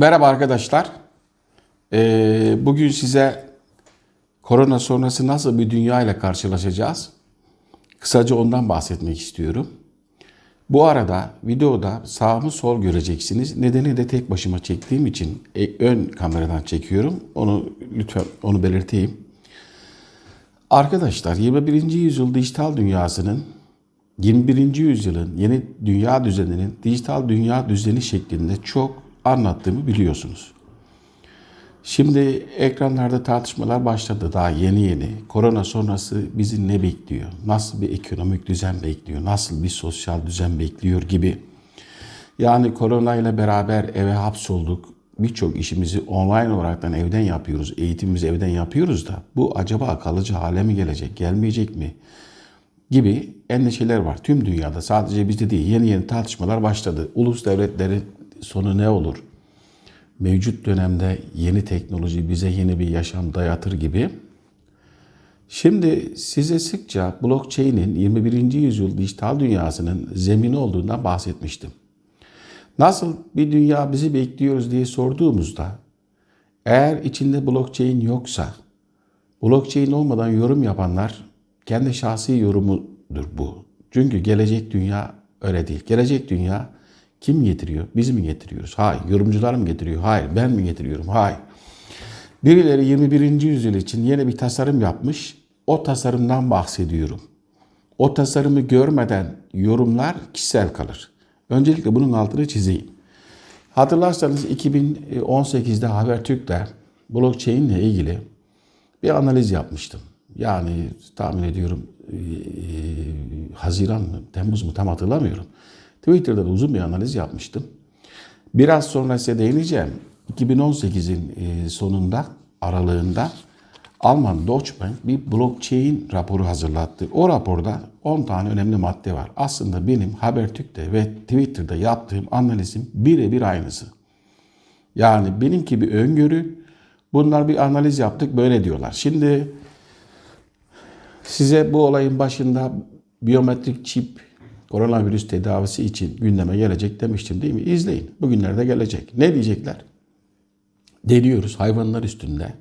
Merhaba arkadaşlar. Ee, bugün size korona sonrası nasıl bir dünya ile karşılaşacağız? Kısaca ondan bahsetmek istiyorum. Bu arada videoda sağ mı sol göreceksiniz. Nedeni de tek başıma çektiğim için e, ön kameradan çekiyorum. Onu lütfen onu belirteyim. Arkadaşlar 21. yüzyıl dijital dünyasının 21. yüzyılın yeni dünya düzeninin dijital dünya düzeni şeklinde çok anlattığımı biliyorsunuz. Şimdi ekranlarda tartışmalar başladı daha yeni yeni. Korona sonrası bizi ne bekliyor? Nasıl bir ekonomik düzen bekliyor? Nasıl bir sosyal düzen bekliyor gibi. Yani korona ile beraber eve hapsolduk. Birçok işimizi online olaraktan evden yapıyoruz. Eğitimimizi evden yapıyoruz da bu acaba kalıcı hale mi gelecek, gelmeyecek mi? gibi endişeler var. Tüm dünyada sadece bizde değil yeni yeni tartışmalar başladı. Ulus devletlerin sonu ne olur? Mevcut dönemde yeni teknoloji bize yeni bir yaşam dayatır gibi. Şimdi size sıkça blockchain'in 21. yüzyıl dijital dünyasının zemini olduğundan bahsetmiştim. Nasıl bir dünya bizi bekliyoruz diye sorduğumuzda eğer içinde blockchain yoksa blockchain olmadan yorum yapanlar kendi şahsi yorumudur bu. Çünkü gelecek dünya öyle değil. Gelecek dünya kim getiriyor? Biz mi getiriyoruz? Hayır. Yorumcular mı getiriyor? Hayır. Ben mi getiriyorum? Hayır. Birileri 21. yüzyıl için yeni bir tasarım yapmış. O tasarımdan bahsediyorum. O tasarımı görmeden yorumlar kişisel kalır. Öncelikle bunun altını çizeyim. Hatırlarsanız 2018'de Habertürk'te blockchain ile ilgili bir analiz yapmıştım. Yani tahmin ediyorum e, Haziran mı, Temmuz mu tam hatırlamıyorum. Twitter'da da uzun bir analiz yapmıştım. Biraz sonra size değineceğim. 2018'in e, sonunda, aralığında Alman Deutsche Bank bir blockchain raporu hazırlattı. O raporda 10 tane önemli madde var. Aslında benim Habertürk'te ve Twitter'da yaptığım analizin birebir aynısı. Yani benimki bir öngörü. Bunlar bir analiz yaptık böyle diyorlar. Şimdi size bu olayın başında biyometrik çip koronavirüs tedavisi için gündeme gelecek demiştim değil mi? İzleyin. Bugünlerde gelecek. Ne diyecekler? Deniyoruz hayvanlar üstünde.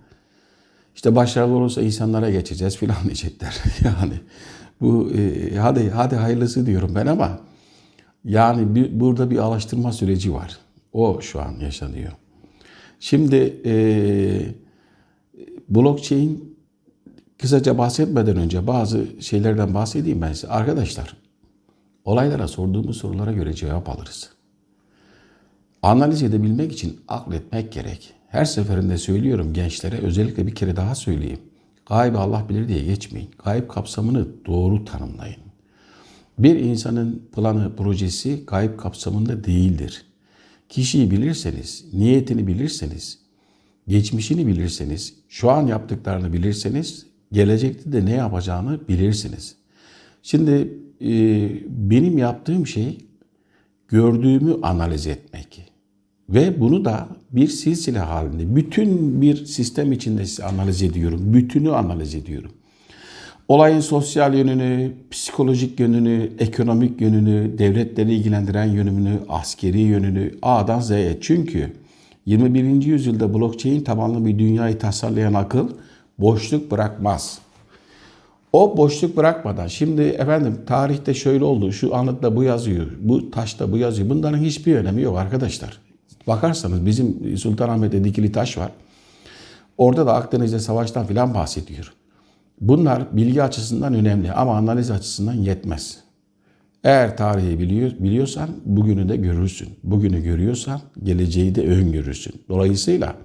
İşte başarılı olursa insanlara geçeceğiz filan diyecekler. yani bu e, hadi hadi hayırlısı diyorum ben ama yani bir, burada bir alıştırma süreci var. O şu an yaşanıyor. Şimdi e, blockchain kısaca bahsetmeden önce bazı şeylerden bahsedeyim ben size. Arkadaşlar olaylara sorduğumuz sorulara göre cevap alırız. Analiz edebilmek için akletmek gerek. Her seferinde söylüyorum gençlere özellikle bir kere daha söyleyeyim. Gaybı Allah bilir diye geçmeyin. Gayb kapsamını doğru tanımlayın. Bir insanın planı, projesi gayb kapsamında değildir. Kişiyi bilirseniz, niyetini bilirseniz, geçmişini bilirseniz, şu an yaptıklarını bilirseniz, gelecekte de ne yapacağını bilirsiniz. Şimdi e, benim yaptığım şey gördüğümü analiz etmek. Ve bunu da bir silsile halinde, bütün bir sistem içinde analiz ediyorum. Bütünü analiz ediyorum. Olayın sosyal yönünü, psikolojik yönünü, ekonomik yönünü, devletleri ilgilendiren yönünü, askeri yönünü A'dan Z'ye. Çünkü 21. yüzyılda blockchain tabanlı bir dünyayı tasarlayan akıl boşluk bırakmaz. O boşluk bırakmadan şimdi efendim tarihte şöyle oldu, şu anıtta bu yazıyor, bu taşta bu yazıyor. Bunların hiçbir önemi yok arkadaşlar. Bakarsanız bizim Sultanahmet'te dikili taş var. Orada da Akdeniz'de savaştan filan bahsediyor. Bunlar bilgi açısından önemli ama analiz açısından yetmez. Eğer tarihi biliyor, biliyorsan bugünü de görürsün. Bugünü görüyorsan geleceği de öngörürsün. Dolayısıyla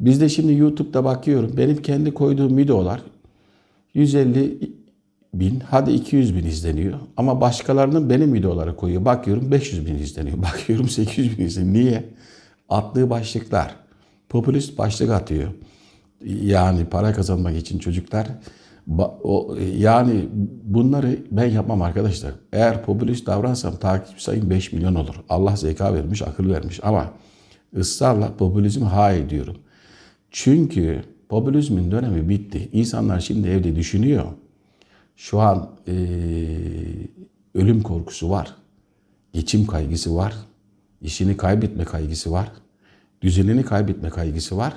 biz de şimdi YouTube'da bakıyorum. Benim kendi koyduğum videolar 150 bin, hadi 200 bin izleniyor. Ama başkalarının benim videoları koyuyor. Bakıyorum 500 bin izleniyor. Bakıyorum 800 bin izleniyor. Niye? Attığı başlıklar. Popülist başlık atıyor. Yani para kazanmak için çocuklar. Yani bunları ben yapmam arkadaşlar. Eğer popülist davransam takip sayım 5 milyon olur. Allah zeka vermiş, akıl vermiş. Ama ısrarla popülizm hayır diyorum. Çünkü popülizmin dönemi bitti. İnsanlar şimdi evde düşünüyor. Şu an e, ölüm korkusu var. Geçim kaygısı var. işini kaybetme kaygısı var. düzenini kaybetme kaygısı var.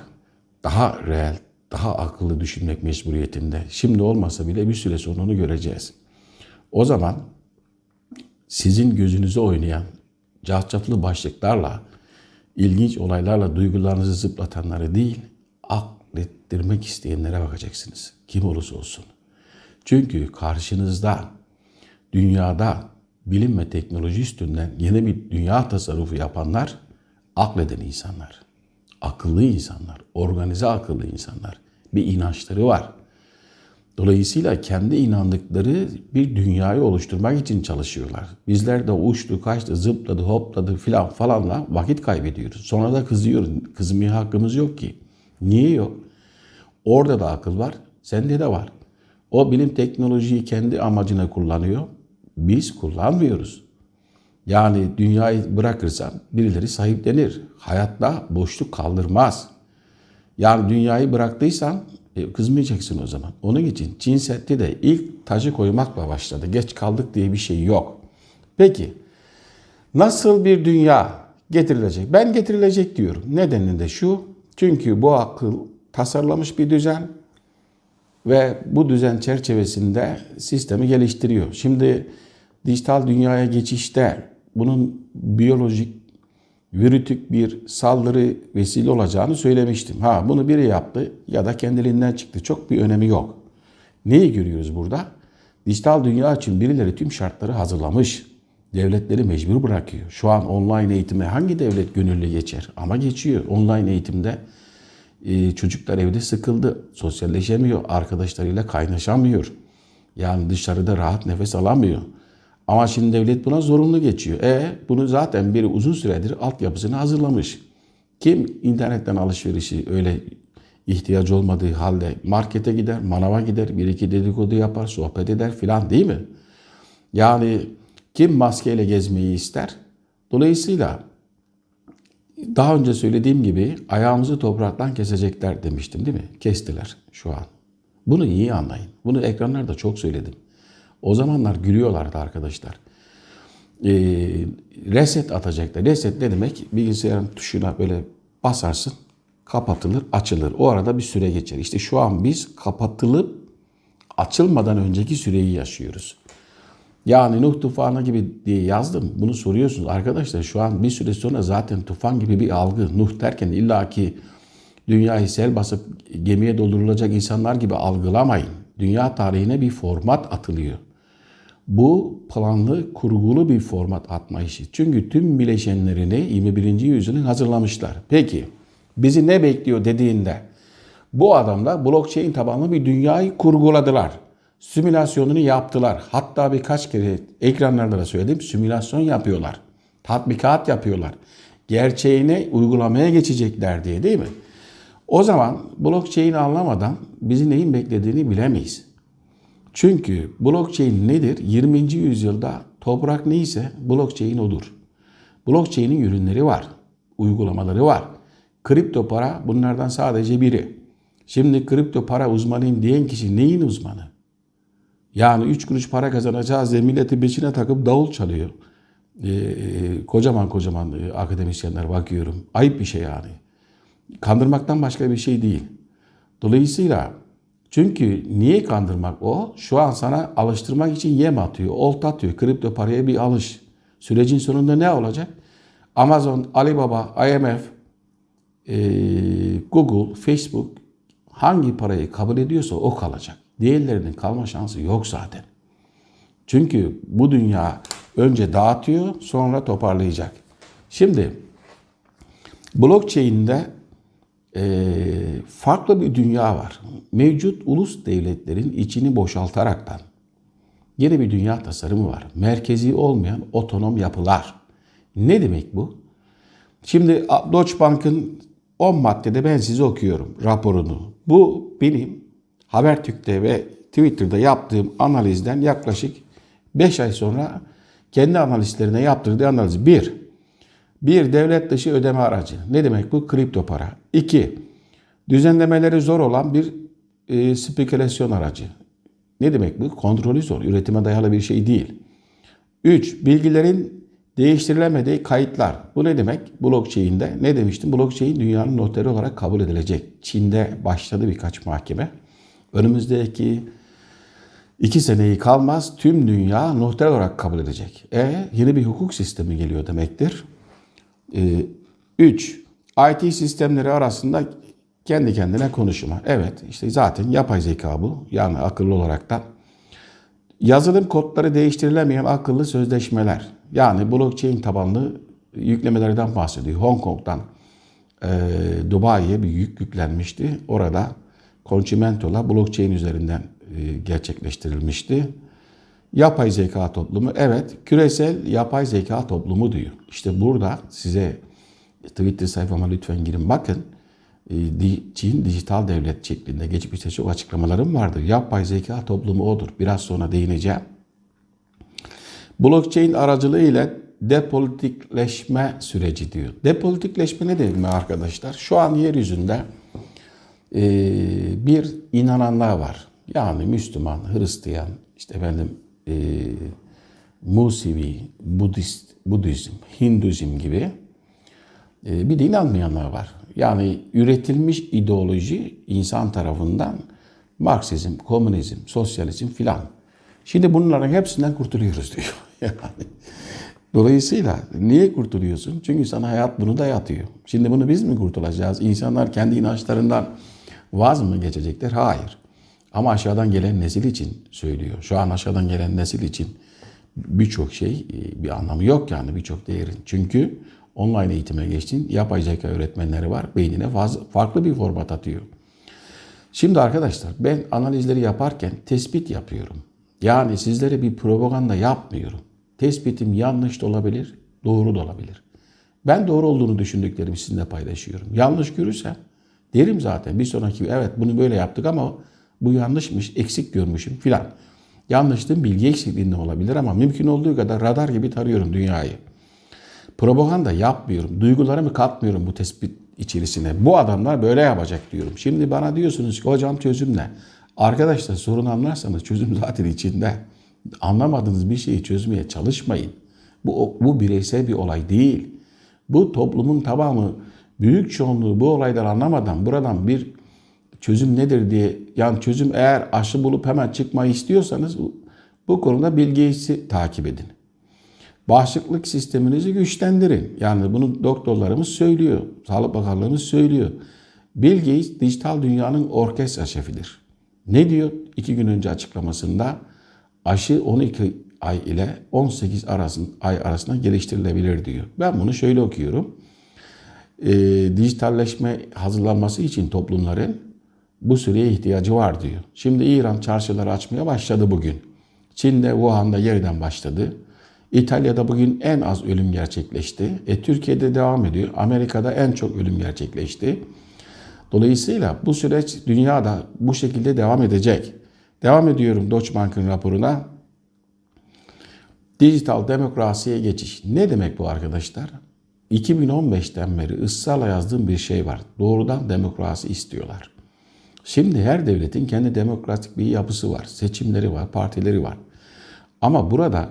Daha reel, daha akıllı düşünmek mecburiyetinde. Şimdi olmasa bile bir süre sonra onu göreceğiz. O zaman sizin gözünüze oynayan cahcaflı başlıklarla, ilginç olaylarla duygularınızı zıplatanları değil, aklettirmek isteyenlere bakacaksınız. Kim olursa olsun. Çünkü karşınızda dünyada bilim ve teknoloji üstünden yeni bir dünya tasarrufu yapanlar akleden insanlar. Akıllı insanlar, organize akıllı insanlar. Bir inançları var. Dolayısıyla kendi inandıkları bir dünyayı oluşturmak için çalışıyorlar. Bizler de uçtu, kaçtı, zıpladı, hopladı filan falanla vakit kaybediyoruz. Sonra da kızıyoruz. Kızmaya hakkımız yok ki. Niye yok? Orada da akıl var, sende de var. O bilim teknolojiyi kendi amacına kullanıyor. Biz kullanmıyoruz. Yani dünyayı bırakırsan birileri sahiplenir. Hayatta boşluk kaldırmaz. Yani dünyayı bıraktıysan e, kızmayacaksın o zaman. Onun için Çin Seddi de ilk tacı koymakla başladı. Geç kaldık diye bir şey yok. Peki nasıl bir dünya getirilecek? Ben getirilecek diyorum. Nedeni de şu. Çünkü bu akıl tasarlamış bir düzen ve bu düzen çerçevesinde sistemi geliştiriyor. Şimdi dijital dünyaya geçişte bunun biyolojik, virütük bir saldırı vesile olacağını söylemiştim. Ha bunu biri yaptı ya da kendiliğinden çıktı. Çok bir önemi yok. Neyi görüyoruz burada? Dijital dünya için birileri tüm şartları hazırlamış. Devletleri mecbur bırakıyor. Şu an online eğitime hangi devlet gönüllü geçer? Ama geçiyor. Online eğitimde e, çocuklar evde sıkıldı. Sosyalleşemiyor. Arkadaşlarıyla kaynaşamıyor. Yani dışarıda rahat nefes alamıyor. Ama şimdi devlet buna zorunlu geçiyor. E bunu zaten biri uzun süredir altyapısını hazırlamış. Kim internetten alışverişi öyle ihtiyacı olmadığı halde markete gider, manava gider, bir iki dedikodu yapar, sohbet eder filan değil mi? Yani kim maskeyle gezmeyi ister? Dolayısıyla daha önce söylediğim gibi ayağımızı topraktan kesecekler demiştim değil mi? Kestiler şu an. Bunu iyi anlayın. Bunu ekranlarda çok söyledim. O zamanlar gülüyorlardı arkadaşlar. Ee, reset atacaklar. Reset ne demek? Bilgisayarın tuşuna böyle basarsın, kapatılır, açılır. O arada bir süre geçer. İşte şu an biz kapatılıp açılmadan önceki süreyi yaşıyoruz. Yani Nuh tufanı gibi diye yazdım. Bunu soruyorsunuz. Arkadaşlar şu an bir süre sonra zaten tufan gibi bir algı. Nuh derken illaki dünyayı sel basıp gemiye doldurulacak insanlar gibi algılamayın. Dünya tarihine bir format atılıyor. Bu planlı, kurgulu bir format atma işi. Çünkü tüm bileşenlerini 21. yüzyılın hazırlamışlar. Peki bizi ne bekliyor dediğinde bu adamlar blockchain tabanlı bir dünyayı kurguladılar. Simülasyonunu yaptılar. Hatta birkaç kere ekranlarda da söyledim simülasyon yapıyorlar. Tatbikat yapıyorlar. Gerçeğine uygulamaya geçecekler diye değil mi? O zaman blockchain anlamadan bizi neyin beklediğini bilemeyiz. Çünkü blockchain nedir? 20. yüzyılda toprak neyse blockchain odur. Blockchain'in ürünleri var, uygulamaları var. Kripto para bunlardan sadece biri. Şimdi kripto para uzmanıyım diyen kişi neyin uzmanı? Yani 3 kuruş para kazanacağız diye milleti beşine takıp davul çalıyor. Ee, kocaman kocaman akademisyenler bakıyorum. Ayıp bir şey yani. Kandırmaktan başka bir şey değil. Dolayısıyla çünkü niye kandırmak o? Şu an sana alıştırmak için yem atıyor, olta atıyor. Kripto paraya bir alış. Sürecin sonunda ne olacak? Amazon, Alibaba, IMF, e, Google, Facebook hangi parayı kabul ediyorsa o kalacak. Diğerlerinin kalma şansı yok zaten. Çünkü bu dünya önce dağıtıyor sonra toparlayacak. Şimdi blockchain'de e, farklı bir dünya var. Mevcut ulus devletlerin içini boşaltaraktan yeni bir dünya tasarımı var. Merkezi olmayan otonom yapılar. Ne demek bu? Şimdi Deutsche Bank'ın 10 maddede ben size okuyorum raporunu. Bu benim Habertürk'te ve Twitter'da yaptığım analizden yaklaşık 5 ay sonra kendi analistlerine yaptırdığı analiz. 1. Bir devlet dışı ödeme aracı. Ne demek bu? Kripto para. İki, düzenlemeleri zor olan bir e, spekülasyon aracı. Ne demek bu? Kontrolü zor. Üretime dayalı bir şey değil. Üç, bilgilerin Değiştirilemediği kayıtlar. Bu ne demek? Blockchain'de ne demiştim? Blockchain dünyanın noteri olarak kabul edilecek. Çin'de başladı birkaç mahkeme. Önümüzdeki iki seneyi kalmaz tüm dünya noter olarak kabul edecek. E yeni bir hukuk sistemi geliyor demektir. 3. IT sistemleri arasında kendi kendine konuşma. Evet işte zaten yapay zeka bu. Yani akıllı olarak da. Yazılım kodları değiştirilemeyen akıllı sözleşmeler. Yani blockchain tabanlı yüklemelerden bahsediyor. Hong Kong'dan e, Dubai'ye bir yük yüklenmişti. Orada Conchimento'la blockchain üzerinden e, gerçekleştirilmişti. Yapay zeka toplumu evet küresel yapay zeka toplumu diyor. İşte burada size Twitter sayfama lütfen girin bakın. E, Çin dijital devlet şeklinde geçmişte çok açıklamalarım vardır. Yapay zeka toplumu odur. Biraz sonra değineceğim. Blockchain aracılığıyla depolitikleşme süreci diyor. Depolitikleşme ne demek arkadaşlar? Şu an yeryüzünde e, bir inananlar var. Yani Müslüman, Hristiyan, işte efendim e, Musevi, Budist, Budizm, Hinduzm gibi e, bir de inanmayanlar var. Yani üretilmiş ideoloji insan tarafından Marksizm, komünizm, sosyalizm filan. Şimdi bunların hepsinden kurtuluyoruz diyor. Yani Dolayısıyla niye kurtuluyorsun? Çünkü sana hayat bunu da yatıyor. Şimdi bunu biz mi kurtulacağız? İnsanlar kendi inançlarından vaz mı geçecekler? Hayır. Ama aşağıdan gelen nesil için söylüyor. Şu an aşağıdan gelen nesil için birçok şey bir anlamı yok yani birçok değerin. Çünkü online eğitime geçtin. Yapay zeka öğretmenleri var. Beynine fazla, farklı bir format atıyor. Şimdi arkadaşlar ben analizleri yaparken tespit yapıyorum. Yani sizlere bir propaganda yapmıyorum. Tespitim yanlış da olabilir, doğru da olabilir. Ben doğru olduğunu düşündüklerimi sizinle paylaşıyorum. Yanlış görürsem derim zaten bir sonraki evet bunu böyle yaptık ama bu yanlışmış, eksik görmüşüm filan. Yanlışlığın bilgi eksikliğinde olabilir ama mümkün olduğu kadar radar gibi tarıyorum dünyayı. Propaganda yapmıyorum. Duygularımı katmıyorum bu tespit içerisine. Bu adamlar böyle yapacak diyorum. Şimdi bana diyorsunuz ki hocam çözüm ne? Arkadaşlar sorun anlarsanız çözüm zaten içinde. Anlamadığınız bir şeyi çözmeye çalışmayın. Bu, bu bireysel bir olay değil. Bu toplumun tamamı büyük çoğunluğu bu olayları anlamadan buradan bir çözüm nedir diye yani çözüm eğer aşı bulup hemen çıkmayı istiyorsanız bu konuda bilgiyi takip edin. Bağışıklık sisteminizi güçlendirin. Yani bunu doktorlarımız söylüyor. Sağlık Bakanlığımız söylüyor. Bill Gates dijital dünyanın orkestra şefidir. Ne diyor? İki gün önce açıklamasında aşı 12 ay ile 18 arasın, ay arasında geliştirilebilir diyor. Ben bunu şöyle okuyorum. E, dijitalleşme hazırlanması için toplumların bu süreye ihtiyacı var diyor. Şimdi İran çarşıları açmaya başladı bugün. Çin'de Wuhan'da yeniden başladı. İtalya'da bugün en az ölüm gerçekleşti. E, Türkiye'de devam ediyor. Amerika'da en çok ölüm gerçekleşti. Dolayısıyla bu süreç dünyada bu şekilde devam edecek. Devam ediyorum Deutsche Bank'ın raporuna. Dijital demokrasiye geçiş. Ne demek bu arkadaşlar? 2015'ten beri ısrarla yazdığım bir şey var. Doğrudan demokrasi istiyorlar. Şimdi her devletin kendi demokratik bir yapısı var. Seçimleri var, partileri var. Ama burada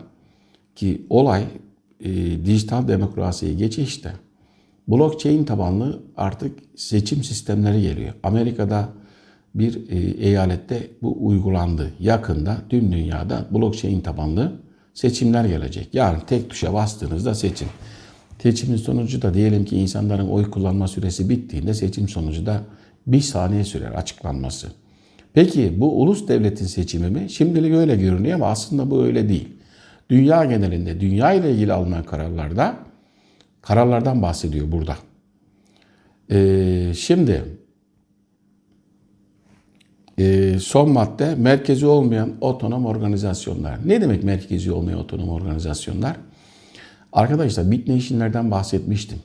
ki olay e, dijital demokrasiye geçişte blockchain tabanlı artık seçim sistemleri geliyor. Amerika'da bir e, eyalette bu uygulandı. Yakında tüm dünyada blockchain tabanlı seçimler gelecek. Yani tek tuşa bastığınızda seçim. Seçimin sonucu da diyelim ki insanların oy kullanma süresi bittiğinde seçim sonucu da bir saniye sürer açıklanması. Peki bu ulus devletin seçimi mi? Şimdilik öyle görünüyor ama aslında bu öyle değil. Dünya genelinde, dünya ile ilgili alınan kararlarda kararlardan bahsediyor burada. Ee, şimdi e, son madde merkezi olmayan otonom organizasyonlar. Ne demek merkezi olmayan otonom organizasyonlar? Arkadaşlar Bitnation'lerden bahsetmiştim.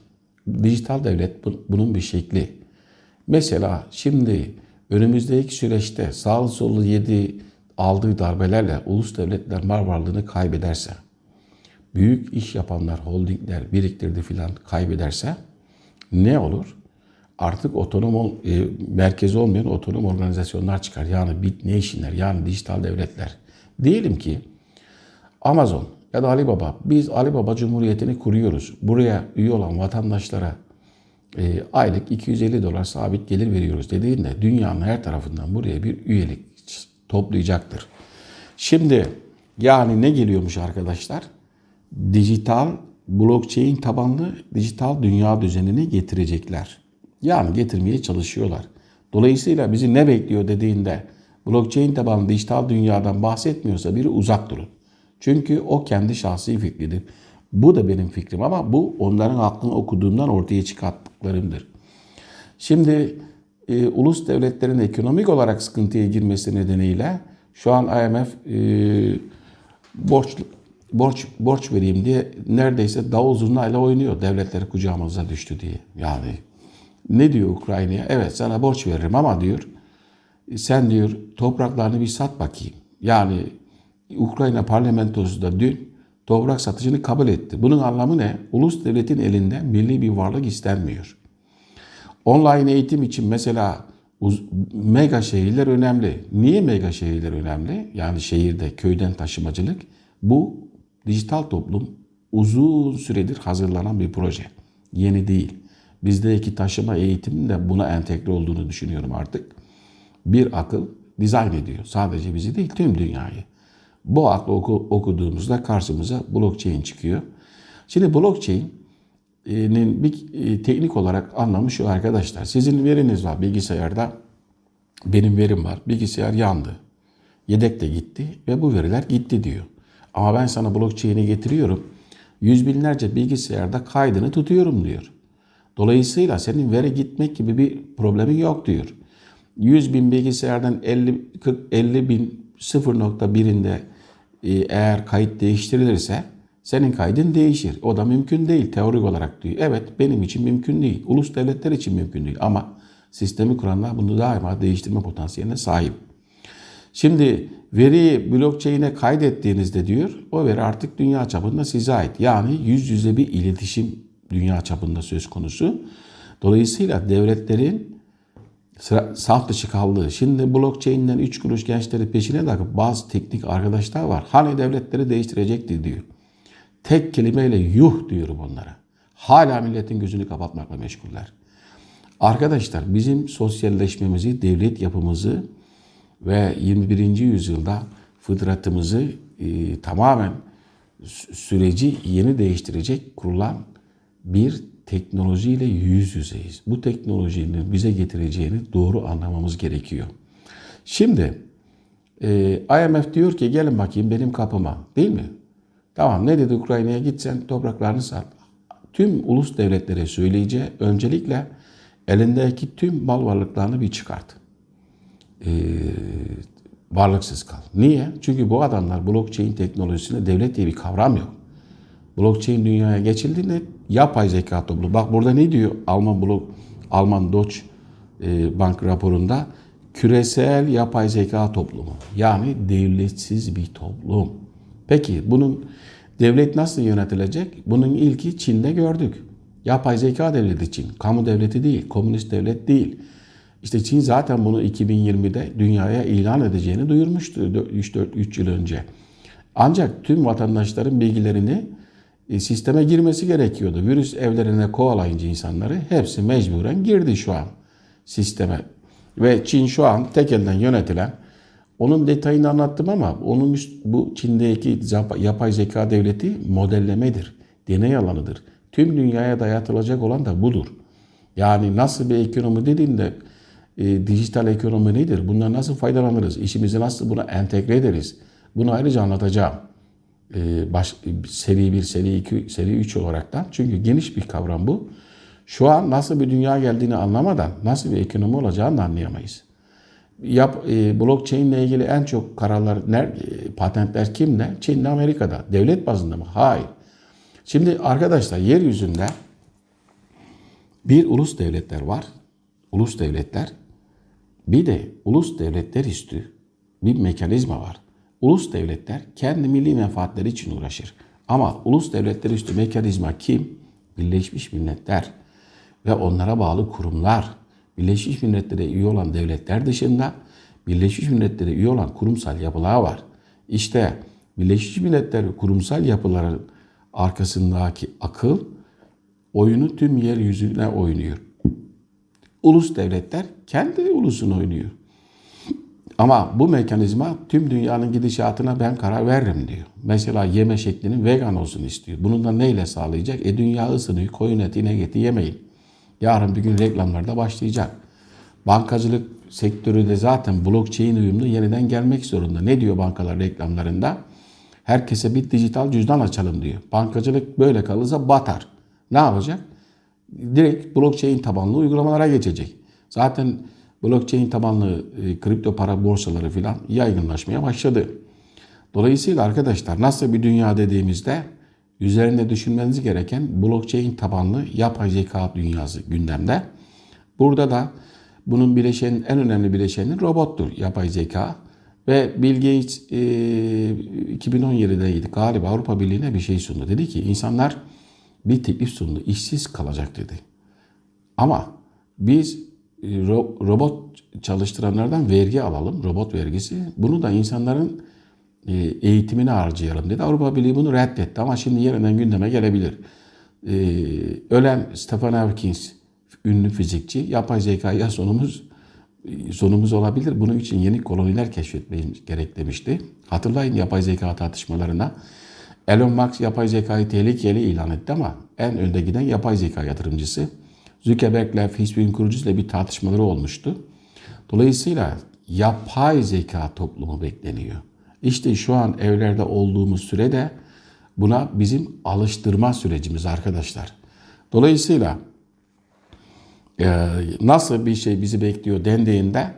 Dijital devlet bunun bir şekli. Mesela şimdi önümüzdeki süreçte sağlı sollu yedi aldığı darbelerle ulus devletler mal varlığını kaybederse, büyük iş yapanlar, holdingler biriktirdi filan kaybederse ne olur? Artık otonom e, merkezi olmayan otonom organizasyonlar çıkar. Yani bit nation'ler, yani dijital devletler. Diyelim ki Amazon ya da Ali Baba biz Ali Baba Cumhuriyeti'ni kuruyoruz. Buraya üye olan vatandaşlara e, aylık 250 dolar sabit gelir veriyoruz dediğinde dünyanın her tarafından buraya bir üyelik toplayacaktır. Şimdi yani ne geliyormuş arkadaşlar? Dijital blockchain tabanlı dijital dünya düzenini getirecekler. Yani getirmeye çalışıyorlar. Dolayısıyla bizi ne bekliyor dediğinde blockchain tabanlı dijital dünyadan bahsetmiyorsa biri uzak durun. Çünkü o kendi şahsi fikridir. Bu da benim fikrim ama bu onların aklını okuduğumdan ortaya çıkarttıklarımdır. Şimdi e, ulus devletlerin ekonomik olarak sıkıntıya girmesi nedeniyle şu an IMF e, borç borç borç vereyim diye neredeyse davul zurnayla oynuyor. Devletleri kucağımıza düştü diye. Yani ne diyor Ukrayna'ya? Evet sana borç veririm ama diyor sen diyor topraklarını bir sat bakayım. Yani Ukrayna parlamentosu da dün toprak satışını kabul etti. Bunun anlamı ne? Ulus devletin elinde milli bir varlık istenmiyor. Online eğitim için mesela mega şehirler önemli. Niye mega şehirler önemli? Yani şehirde köyden taşımacılık. Bu dijital toplum uzun süredir hazırlanan bir proje. Yeni değil. Bizdeki taşıma eğitimin de buna entegre olduğunu düşünüyorum artık. Bir akıl dizayn ediyor. Sadece bizi değil tüm dünyayı. Bu aklı oku, okuduğumuzda karşımıza blockchain çıkıyor. Şimdi blockchain'in bir e, teknik olarak anlamı şu arkadaşlar. Sizin veriniz var bilgisayarda. Benim verim var. Bilgisayar yandı. Yedek de gitti ve bu veriler gitti diyor. Ama ben sana blockchain'i getiriyorum. Yüz binlerce bilgisayarda kaydını tutuyorum diyor. Dolayısıyla senin veri gitmek gibi bir problemin yok diyor. 100 bin bilgisayardan 50, 40, 50 bin 0.1'inde e, eğer kayıt değiştirilirse senin kaydın değişir. O da mümkün değil teorik olarak diyor. Evet benim için mümkün değil. Ulus devletler için mümkün değil. Ama sistemi kuranlar bunu daima değiştirme potansiyeline sahip. Şimdi veriyi blockchain'e kaydettiğinizde diyor o veri artık dünya çapında size ait. Yani yüz yüze bir iletişim dünya çapında söz konusu. Dolayısıyla devletlerin sıra, saf dışı kaldığı. Şimdi blockchain'den 3 kuruş gençleri peşine takıp bazı teknik arkadaşlar var. Hani devletleri değiştirecekti diyor. Tek kelimeyle yuh diyorum onlara. Hala milletin gözünü kapatmakla meşguller. Arkadaşlar bizim sosyalleşmemizi, devlet yapımızı ve 21. yüzyılda fıtratımızı e, tamamen süreci yeni değiştirecek kurulan bir teknolojiyle yüz yüzeyiz. Bu teknolojinin bize getireceğini doğru anlamamız gerekiyor. Şimdi e, IMF diyor ki gelin bakayım benim kapıma değil mi? Tamam ne dedi Ukrayna'ya gitsen topraklarını sat. Tüm ulus devletlere söyleyeceği öncelikle elindeki tüm mal varlıklarını bir çıkart. E, varlıksız kal. Niye? Çünkü bu adamlar blockchain teknolojisinde devlet diye bir kavram yok. Blockchain dünyaya geçildiğinde yapay zeka toplumu. Bak burada ne diyor Alman blok Alman Deutsche e, Bank raporunda küresel yapay zeka toplumu. Yani devletsiz bir toplum. Peki bunun devlet nasıl yönetilecek? Bunun ilki Çin'de gördük. Yapay zeka devleti Çin. Kamu devleti değil, komünist devlet değil. İşte Çin zaten bunu 2020'de dünyaya ilan edeceğini duyurmuştu 3-4-3 yıl önce. Ancak tüm vatandaşların bilgilerini e, sisteme girmesi gerekiyordu. Virüs evlerine kovalayınca insanları hepsi mecburen girdi şu an sisteme. Ve Çin şu an tek elden yönetilen onun detayını anlattım ama onun bu Çin'deki yapay zeka devleti modellemedir. Deney alanıdır. Tüm dünyaya dayatılacak olan da budur. Yani nasıl bir ekonomi dediğinde e, dijital ekonomi nedir? Bundan nasıl faydalanırız? İşimizi nasıl buna entegre ederiz? Bunu ayrıca anlatacağım. E, baş, seri 1, seri 2, seri 3 olaraktan. Çünkü geniş bir kavram bu. Şu an nasıl bir dünya geldiğini anlamadan nasıl bir ekonomi olacağını da anlayamayız. Yap, e, blockchain ile ilgili en çok kararlar, ner, e, patentler kimde? Çin'de, Amerika'da. Devlet bazında mı? Hayır. Şimdi arkadaşlar yeryüzünde bir ulus devletler var. Ulus devletler. Bir de ulus devletler üstü bir mekanizma var. Ulus devletler kendi milli menfaatleri için uğraşır. Ama ulus devletler üstü mekanizma kim? Birleşmiş Milletler ve onlara bağlı kurumlar. Birleşmiş Milletler'e üye olan devletler dışında Birleşmiş Milletler'e üye olan kurumsal yapılar var. İşte Birleşmiş Milletler kurumsal yapıların arkasındaki akıl oyunu tüm yeryüzüne oynuyor. Ulus devletler kendi ulusunu oynuyor. Ama bu mekanizma tüm dünyanın gidişatına ben karar veririm diyor. Mesela yeme şeklinin vegan olsun istiyor. Bunu da neyle sağlayacak? E dünya ısınıyor. Koyun eti, inek eti yemeyin. Yarın bir gün reklamlarda başlayacak. Bankacılık sektörü de zaten blockchain uyumlu yeniden gelmek zorunda. Ne diyor bankalar reklamlarında? Herkese bir dijital cüzdan açalım diyor. Bankacılık böyle kalırsa batar. Ne yapacak? Direkt blockchain tabanlı uygulamalara geçecek. Zaten blockchain tabanlı e, kripto para borsaları filan yaygınlaşmaya başladı. Dolayısıyla arkadaşlar nasıl bir dünya dediğimizde üzerinde düşünmeniz gereken blockchain tabanlı yapay zeka dünyası gündemde. Burada da bunun bileşenin en önemli bileşeni robottur yapay zeka. Ve Bill Gates e, 2017'deydi galiba Avrupa Birliği'ne bir şey sundu. Dedi ki insanlar bir teklif sundu. işsiz kalacak dedi. Ama biz robot çalıştıranlardan vergi alalım. Robot vergisi. Bunu da insanların e, eğitimine harcayalım dedi. Avrupa Birliği bunu reddetti ama şimdi yeniden gündeme gelebilir. E, ölen Stephen Hawking ünlü fizikçi yapay zekaya sonumuz sonumuz olabilir. Bunun için yeni koloniler keşfetmeyi gerek demişti. Hatırlayın yapay zeka tartışmalarına. Elon Musk yapay zekayı tehlikeli ilan etti ama en önde giden yapay zeka yatırımcısı. Zuckerberg'le Facebook'un kurucusuyla bir tartışmaları olmuştu. Dolayısıyla yapay zeka toplumu bekleniyor. İşte şu an evlerde olduğumuz sürede buna bizim alıştırma sürecimiz arkadaşlar. Dolayısıyla e, nasıl bir şey bizi bekliyor dendiğinde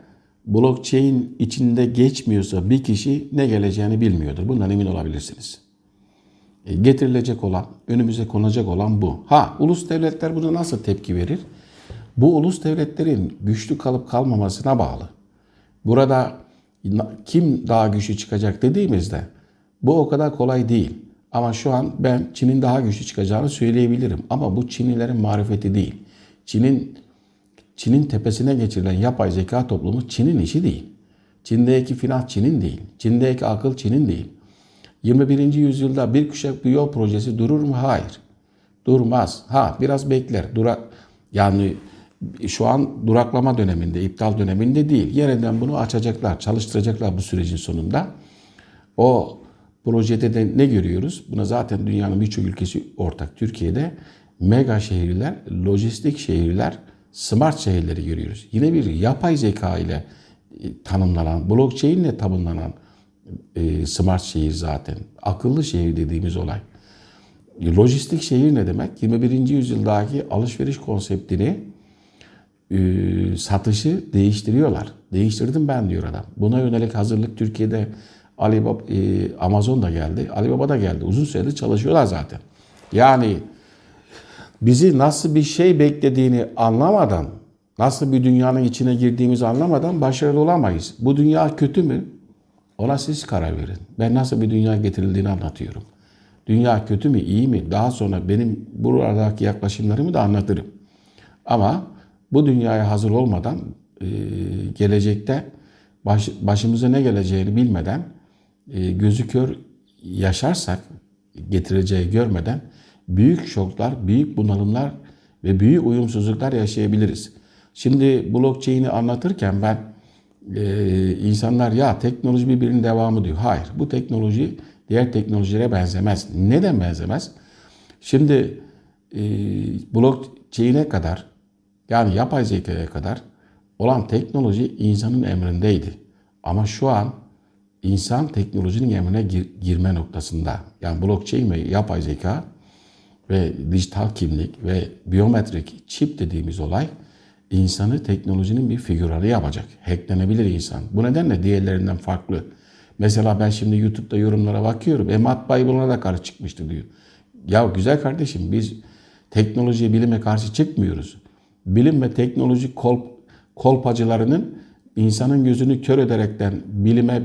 blockchain içinde geçmiyorsa bir kişi ne geleceğini bilmiyordur. Bundan emin olabilirsiniz. E, getirilecek olan, önümüze konacak olan bu. Ha, ulus devletler buna nasıl tepki verir? Bu ulus devletlerin güçlü kalıp kalmamasına bağlı. Burada kim daha güçlü çıkacak dediğimizde bu o kadar kolay değil. Ama şu an ben Çin'in daha güçlü çıkacağını söyleyebilirim. Ama bu Çinlilerin marifeti değil. Çin'in Çin'in tepesine geçirilen yapay zeka toplumu Çin'in işi değil. Çin'deki finans Çin'in değil. Çin'deki akıl Çin'in değil. 21. yüzyılda bir kuşak bir yol projesi durur mu? Hayır. Durmaz. Ha biraz bekler. Dura yani şu an duraklama döneminde, iptal döneminde değil. Yeniden bunu açacaklar, çalıştıracaklar bu sürecin sonunda. O projede de ne görüyoruz? Buna zaten dünyanın birçok ülkesi ortak. Türkiye'de mega şehirler, lojistik şehirler, smart şehirleri görüyoruz. Yine bir yapay zeka ile e, tanımlanan, blockchain ile tanımlanan e, smart şehir zaten. Akıllı şehir dediğimiz olay. Lojistik şehir ne demek? 21. yüzyıldaki alışveriş konseptini e, satışı değiştiriyorlar. Değiştirdim ben diyor adam. Buna yönelik hazırlık Türkiye'de Alibaba, e, Amazon da geldi. Alibaba da geldi. Uzun süredir çalışıyorlar zaten. Yani bizi nasıl bir şey beklediğini anlamadan, nasıl bir dünyanın içine girdiğimizi anlamadan başarılı olamayız. Bu dünya kötü mü? Ona siz karar verin. Ben nasıl bir dünya getirildiğini anlatıyorum. Dünya kötü mü, iyi mi? Daha sonra benim buradaki yaklaşımlarımı da anlatırım. Ama bu dünyaya hazır olmadan e, gelecekte baş, başımıza ne geleceğini bilmeden e, gözü kör yaşarsak getireceği görmeden büyük şoklar, büyük bunalımlar ve büyük uyumsuzluklar yaşayabiliriz. Şimdi blockchain'i anlatırken ben e, insanlar ya teknoloji birbirinin devamı diyor. Hayır bu teknoloji diğer teknolojilere benzemez. Neden benzemez? Şimdi e, blockchain'e kadar yani yapay zekaya kadar olan teknoloji insanın emrindeydi. Ama şu an insan teknolojinin emrine gir, girme noktasında. Yani blockchain ve yapay zeka ve dijital kimlik ve biyometrik çip dediğimiz olay insanı teknolojinin bir figüranı yapacak. Hacklenebilir insan. Bu nedenle diğerlerinden farklı. Mesela ben şimdi YouTube'da yorumlara bakıyorum. E matbaayı buna da karşı çıkmıştı diyor. Ya güzel kardeşim biz teknolojiye, bilime karşı çıkmıyoruz. Bilim ve teknoloji kolp, kolpacılarının insanın gözünü kör ederekten bilime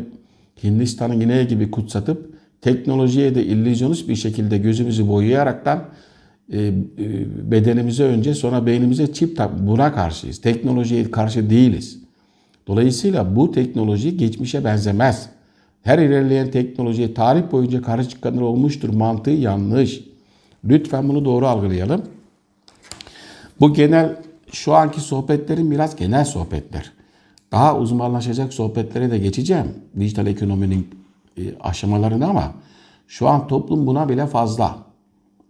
Hindistan'ın ineği gibi kutsatıp teknolojiye de illüzyonist bir şekilde gözümüzü boyayaraktan bedenimize önce sonra beynimize çip tak buna karşıyız. Teknolojiye karşı değiliz. Dolayısıyla bu teknoloji geçmişe benzemez. Her ilerleyen teknolojiye tarih boyunca karşı çıkanlar olmuştur. Mantığı yanlış. Lütfen bunu doğru algılayalım. Bu genel şu anki sohbetlerim biraz genel sohbetler. Daha uzmanlaşacak sohbetlere de geçeceğim. Dijital ekonominin e, aşamalarını ama şu an toplum buna bile fazla.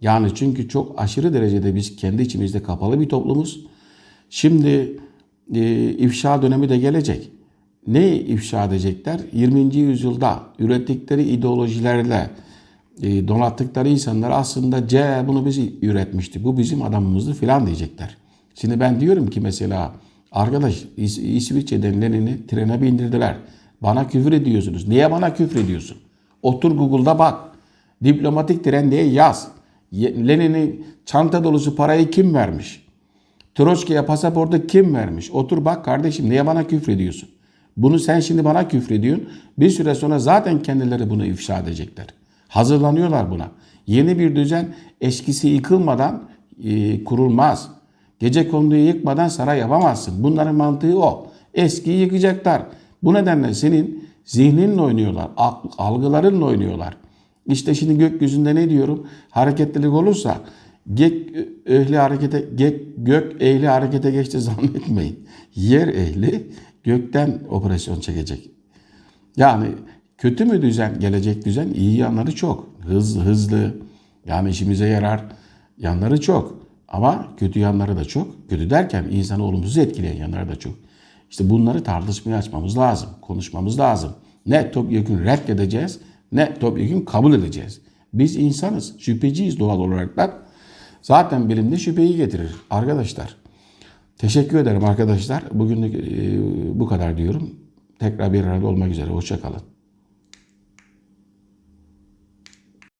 Yani çünkü çok aşırı derecede biz kendi içimizde kapalı bir toplumuz. Şimdi e, ifşa dönemi de gelecek. Ne ifşa edecekler? 20. yüzyılda ürettikleri ideolojilerle e, donattıkları insanlar aslında C bunu biz üretmişti. Bu bizim adamımızdı filan diyecekler. Şimdi ben diyorum ki mesela arkadaş İs- İsviçre'den Lenin'i trene bindirdiler. Bana küfür ediyorsunuz. Niye bana küfür ediyorsun? Otur Google'da bak. Diplomatik tren diye yaz. Lenin'e çanta dolusu parayı kim vermiş? Troçki'ye pasaportu kim vermiş? Otur bak kardeşim niye bana küfrediyorsun? Bunu sen şimdi bana küfrediyorsun. Bir süre sonra zaten kendileri bunu ifşa edecekler. Hazırlanıyorlar buna. Yeni bir düzen eskisi yıkılmadan e, kurulmaz. Gece konduyu yıkmadan saray yapamazsın. Bunların mantığı o. Eskiyi yıkacaklar. Bu nedenle senin zihninle oynuyorlar. Algılarınla oynuyorlar. İşte şimdi gökyüzünde ne diyorum? Hareketlilik olursa gök ehli harekete gök, gök ehli harekete geçti zannetmeyin. Yer ehli gökten operasyon çekecek. Yani kötü mü düzen, gelecek düzen? iyi yanları çok. Hızlı, hızlı. Yani işimize yarar. Yanları çok. Ama kötü yanları da çok. Kötü derken insanı olumsuz etkileyen yanları da çok. İşte bunları tartışmaya açmamız lazım. Konuşmamız lazım. Ne topyekun reddedeceğiz ne topyekun kabul edeceğiz. Biz insanız. Şüpheciyiz doğal olarak. Zaten bilimde şüpheyi getirir. Arkadaşlar teşekkür ederim arkadaşlar. Bugünlük e, bu kadar diyorum. Tekrar bir arada olmak üzere. Hoşçakalın.